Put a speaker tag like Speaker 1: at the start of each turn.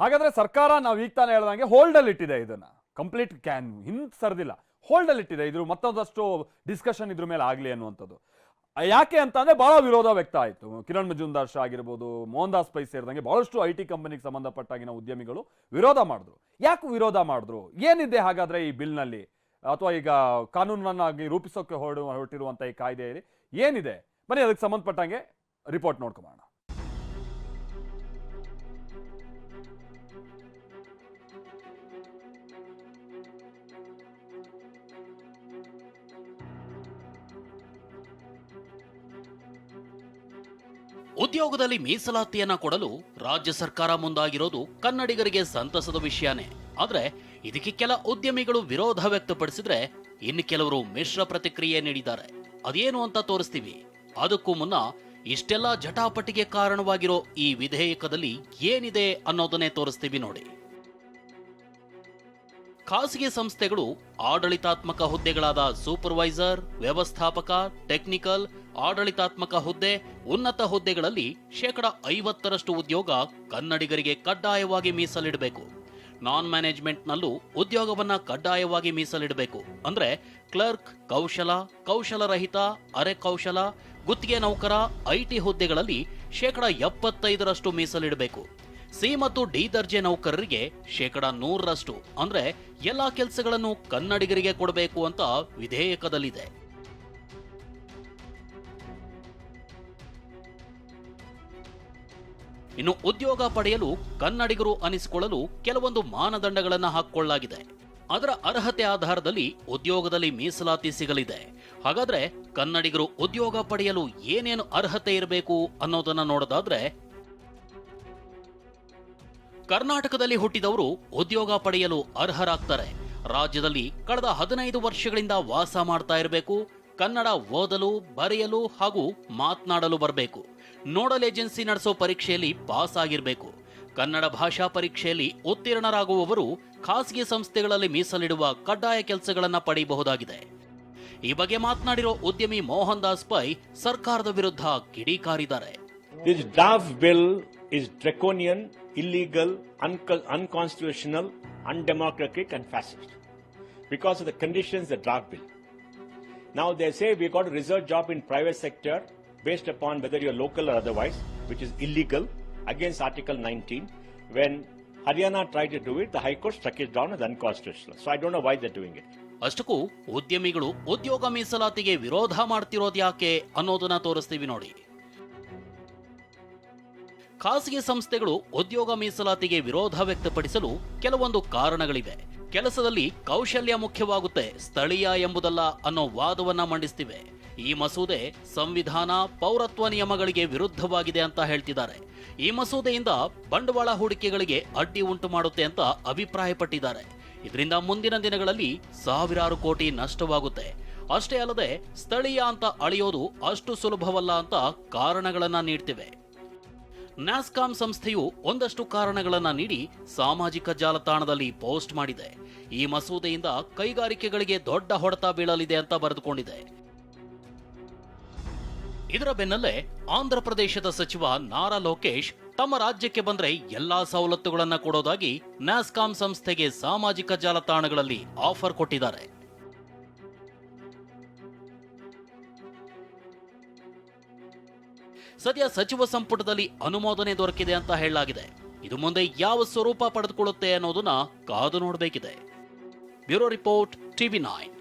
Speaker 1: ಹಾಗಾದ್ರೆ ಸರ್ಕಾರ ನಾವು ಈಗ ತಾನೇ ಹೇಳ್ದಂಗೆ ಹೋಲ್ಡಲ್ಲಿ ಇಟ್ಟಿದೆ ಇದನ್ನ. ಕಂಪ್ಲೀಟ್ ಕ್ಯಾನ್ ಹಿಂದ್ ಸರ್ದಿಲ್ಲ. ಹೋಲ್ಡಲ್ಲಿ ಇಟ್ಟಿದೆ. ಇದ್ರ ಮತ್ತೊಂದಷ್ಟು ಡಿಸ್ಕಷನ್ ಇದ್ರ ಮೇಲೆ ಆಗಲಿ ಅನ್ನುವಂಥದ್ದು. ಯಾಕೆ ಅಂತ ಬಹಳ ವಿರೋಧ ವ್ಯಕ್ತ ಆಯಿತು. ಕಿರಣ್ ಮಜುಂದಾರ್ ಶಾ ಆಗಿರ್ಬೋದು ಮೋಹನ್ ದಾಸ್ ಪೈ ಸೇರಿದಂಗೆ ಬಹಳಷ್ಟು ಐ ಟಿ ಕಂಪನಿಗೆ ಸಂಬಂಧಪಟ್ಟಾಗಿನ ಉದ್ಯಮಿಗಳು ವಿರೋಧ ಮಾಡಿದ್ರು. ಯಾಕೆ ವಿರೋಧ ಮಾಡಿದ್ರು? ಏನಿದೆ ಹಾಗಾದ್ರೆ ಈ ಬಿಲ್ನಲ್ಲಿ? ಅಥವಾ ಈಗ ಕಾನೂನನ್ನಾಗಿ ರೂಪಿಸೋಕೆ ಹೊರಡು ಹೊರಟಿರುವಂಥ ಈ ಕಾಯ್ದೆಯಲ್ಲಿ ಏನಿದೆ? ಬನ್ನಿ ಅದಕ್ಕೆ ಸಂಬಂಧಪಟ್ಟಂಗೆ ರಿಪೋರ್ಟ್ ನೋಡ್ಕೊಂಬೋಣ
Speaker 2: ಉದ್ಯೋಗದಲ್ಲಿ ಮೀಸಲಾತಿಯನ್ನ ಕೊಡಲು ರಾಜ್ಯ ಸರ್ಕಾರ ಮುಂದಾಗಿರೋದು ಕನ್ನಡಿಗರಿಗೆ ಸಂತಸದ ವಿಷಯನೇ. ಆದ್ರೆ ಇದಕ್ಕೆ ಕೆಲ ಉದ್ಯಮಿಗಳು ವಿರೋಧ ವ್ಯಕ್ತಪಡಿಸಿದ್ರೆ ಇನ್ನು ಕೆಲವರು ಮಿಶ್ರ ಪ್ರತಿಕ್ರಿಯೆ ನೀಡಿದ್ದಾರೆ. ಅದೇನು ಅಂತ ತೋರಿಸ್ತೀವಿ. ಅದಕ್ಕೂ ಮುನ್ನ ಇಷ್ಟೆಲ್ಲ ಜಟಾಪಟಿಗೆ ಕಾರಣವಾಗಿರೋ ಈ ವಿಧೇಯಕದಲ್ಲಿ ಏನಿದೆ ಅನ್ನೋದನ್ನೇ ತೋರಿಸ್ತೀವಿ ನೋಡಿ. ಖಾಸಗಿ ಸಂಸ್ಥೆಗಳು ಆಡಳಿತಾತ್ಮಕ ಹುದ್ದೆಗಳಾದ ಸೂಪರ್ವೈಸರ್, ವ್ಯವಸ್ಥಾಪಕ, ಟೆಕ್ನಿಕಲ್, ಆಡಳಿತಾತ್ಮಕ ಹುದ್ದೆ, ಉನ್ನತ ಹುದ್ದೆಗಳಲ್ಲಿ ಶೇಕಡ ಐವತ್ತರಷ್ಟು ಉದ್ಯೋಗ ಕನ್ನಡಿಗರಿಗೆ ಕಡ್ಡಾಯವಾಗಿ ಮೀಸಲಿಡಬೇಕು. ನಾನ್ ಮ್ಯಾನೇಜ್ಮೆಂಟ್ನಲ್ಲೂ ಉದ್ಯೋಗವನ್ನ ಕಡ್ಡಾಯವಾಗಿ ಮೀಸಲಿಡಬೇಕು. ಅಂದ್ರೆ ಕ್ಲರ್ಕ್, ಕೌಶಲ, ಕೌಶಲರಹಿತ ಅರೆ ಕೌಶಲ ಗುತ್ತಿಗೆ ನೌಕರ ಐಟಿ ಹುದ್ದೆಗಳಲ್ಲಿ ಶೇಕಡ ಎಪ್ಪತ್ತೈದರಷ್ಟು ಮೀಸಲಿಡಬೇಕು. ಸಿ ಮತ್ತು ಡಿ ದರ್ಜೆ ನೌಕರರಿಗೆ ಶೇಕಡ ನೂರರಷ್ಟು, ಅಂದ್ರೆ ಎಲ್ಲಾ ಕೆಲಸಗಳನ್ನು ಕನ್ನಡಿಗರಿಗೆ ಕೊಡಬೇಕು ಅಂತ ವಿಧೇಯಕದಲ್ಲಿದೆ. ಇನ್ನು ಉದ್ಯೋಗ ಪಡೆಯಲು ಕನ್ನಡಿಗರು ಅನಿಸಿಕೊಳ್ಳಲು ಕೆಲವೊಂದು ಮಾನದಂಡಗಳನ್ನು ಹಾಕಿಕೊಳ್ಳಲಾಗಿದೆ. ಅದರ ಅರ್ಹತೆ ಆಧಾರದಲ್ಲಿ ಉದ್ಯೋಗದಲ್ಲಿ ಮೀಸಲಾತಿ ಸಿಗಲಿದೆ. ಹಾಗಾದ್ರೆ ಕನ್ನಡಿಗರು ಉದ್ಯೋಗ ಪಡೆಯಲು ಏನೇನು ಅರ್ಹತೆ ಇರಬೇಕು ಅನ್ನೋದನ್ನ ನೋಡೋದಾದ್ರೆ ಕರ್ನಾಟಕದಲ್ಲಿ ಹುಟ್ಟಿದವರು ಉದ್ಯೋಗ ಪಡೆಯಲು ಅರ್ಹರಾಗ್ತಾರೆ. ರಾಜ್ಯದಲ್ಲಿ ಕಳೆದ ಹದಿನೈದು ವರ್ಷಗಳಿಂದ ವಾಸ ಮಾಡ್ತಾ ಇರಬೇಕು, ಕನ್ನಡ ಓದಲು, ಬರೆಯಲು ಹಾಗೂ ಮಾತನಾಡಲು ಬರಬೇಕು. ನೋಡಲ್ ಏಜೆನ್ಸಿ ನಡೆಸೋ ಪರೀಕ್ಷೆಯಲ್ಲಿ ಪಾಸ್ ಆಗಿರಬೇಕು ಕನ್ನಡ ಭಾಷಾ ಪರೀಕ್ಷೆಯಲ್ಲಿ ಉತ್ತೀರ್ಣರಾಗುವವರು ಖಾಸಗಿ ಸಂಸ್ಥೆಗಳಲ್ಲಿ ಮೀಸಲಿಡುವ ಕಡ್ಡಾಯ ಕೆಲಸಗಳನ್ನು ಪಡೆಯಬಹುದಾಗಿದೆ ಈ ಬಗ್ಗೆ ಮಾತನಾಡಿರೋ ಉದ್ಯಮಿ ಮೋಹನ್ ದಾಸ್ ಪೈ ಸರ್ಕಾರದ ವಿರುದ್ಧ ಕಿಡಿಕಾರಿದ್ದಾರೆ.
Speaker 3: Is draconian, illegal, un- unconstitutional, undemocratic, and fascist because of the conditions the draft bill. Now they say we got a reserve job in private sector based upon whether you're local or otherwise, which is illegal against Article 19. When Haryana tried to do it, the High Court struck it down as unconstitutional. So I don't know why they're doing it.
Speaker 2: ಅಷ್ಟಕ್ಕೂ ಉದ್ಯಮಿಗಳು ಉದ್ಯೋಗ ಮೀಸಲಾತಿಗೆ ವಿರೋಧ ಮಾಡ್ತಿರೋದು ಯಾಕೆ ಅನ್ನೋದನ್ನ ತೋರಿಸ್ತೀವಿ ನೋಡಿ ಖಾಸಗಿ ಸಂಸ್ಥೆಗಳು ಉದ್ಯೋಗ ಮೀಸಲಾತಿಗೆ ವಿರೋಧ ವ್ಯಕ್ತಪಡಿಸಲು ಕೆಲವೊಂದು ಕಾರಣಗಳಿವೆ. ಕೆಲಸದಲ್ಲಿ ಕೌಶಲ್ಯ ಮುಖ್ಯವಾಗುತ್ತೆ ಸ್ಥಳೀಯ ಎಂಬುದಲ್ಲ ಅನ್ನೋ ವಾದವನ್ನ ಮಂಡಿಸ್ತಿವೆ. ಈ ಮಸೂದೆ ಸಂವಿಧಾನ ಪೌರತ್ವ ನಿಯಮಗಳಿಗೆ ವಿರುದ್ಧವಾಗಿದೆ ಅಂತ ಹೇಳ್ತಿದ್ದಾರೆ. ಈ ಮಸೂದೆಯಿಂದ ಬಂಡವಾಳ ಹೂಡಿಕೆಗಳಿಗೆ ಅಡ್ಡಿ ಉಂಟು ಮಾಡುತ್ತೆ ಅಂತ ಅಭಿಪ್ರಾಯಪಟ್ಟಿದ್ದಾರೆ. ಇದರಿಂದ ಮುಂದಿನ ದಿನಗಳಲ್ಲಿ ಸಾವಿರಾರು ಕೋಟಿ ನಷ್ಟವಾಗುತ್ತೆ. ಅಷ್ಟೇ ಅಲ್ಲದೆ ಸ್ಥಳೀಯ ಅಂತ ಅಳೆಯೋದು ಅಷ್ಟು ಸುಲಭವಲ್ಲ ಅಂತ ಕಾರಣಗಳನ್ನ ನೀಡ್ತಿವೆ. ನ್ಯಾಸ್ಕಾಂ ಸಂಸ್ಥೆಯು ಒಂದಷ್ಟು ಕಾರಣಗಳನ್ನು ನೀಡಿ ಸಾಮಾಜಿಕ ಜಾಲತಾಣದಲ್ಲಿ ಪೋಸ್ಟ್ ಮಾಡಿದೆ. ಈ ಮಸೂದೆಯಿಂದ ಕೈಗಾರಿಕೆಗಳಿಗೆ ದೊಡ್ಡ ಹೊಡೆತ ಬೀಳಲಿದೆ ಅಂತ ಬರೆದುಕೊಂಡಿದೆ. ಇದರ ಬೆನ್ನಲ್ಲೇ ಆಂಧ್ರ ಪ್ರದೇಶದ ಸಚಿವ ನಾರಾ ಲೋಕೇಶ್ ತಮ್ಮ ರಾಜ್ಯಕ್ಕೆ ಬಂದ್ರೆ ಎಲ್ಲಾ ಸವಲತ್ತುಗಳನ್ನು ಕೊಡೋದಾಗಿ ನ್ಯಾಸ್ಕಾಂ ಸಂಸ್ಥೆಗೆ ಸಾಮಾಜಿಕ ಜಾಲತಾಣಗಳಲ್ಲಿ ಆಫರ್ ಕೊಟ್ಟಿದ್ದಾರೆ. ಸದ್ಯ ಸಚಿವ ಸಂಪುಟದಲ್ಲಿ ಅನುಮೋದನೆ ದೊರಕಿದೆ ಅಂತ ಹೇಳಲಾಗಿದೆ. ಇದು ಮುಂದೆ ಯಾವ ಸ್ವರೂಪ ಪಡೆದುಕೊಳ್ಳುತ್ತೆ ಅನ್ನೋದನ್ನ ಕಾದು ನೋಡಬೇಕಿದೆ. Bureau report TV nine.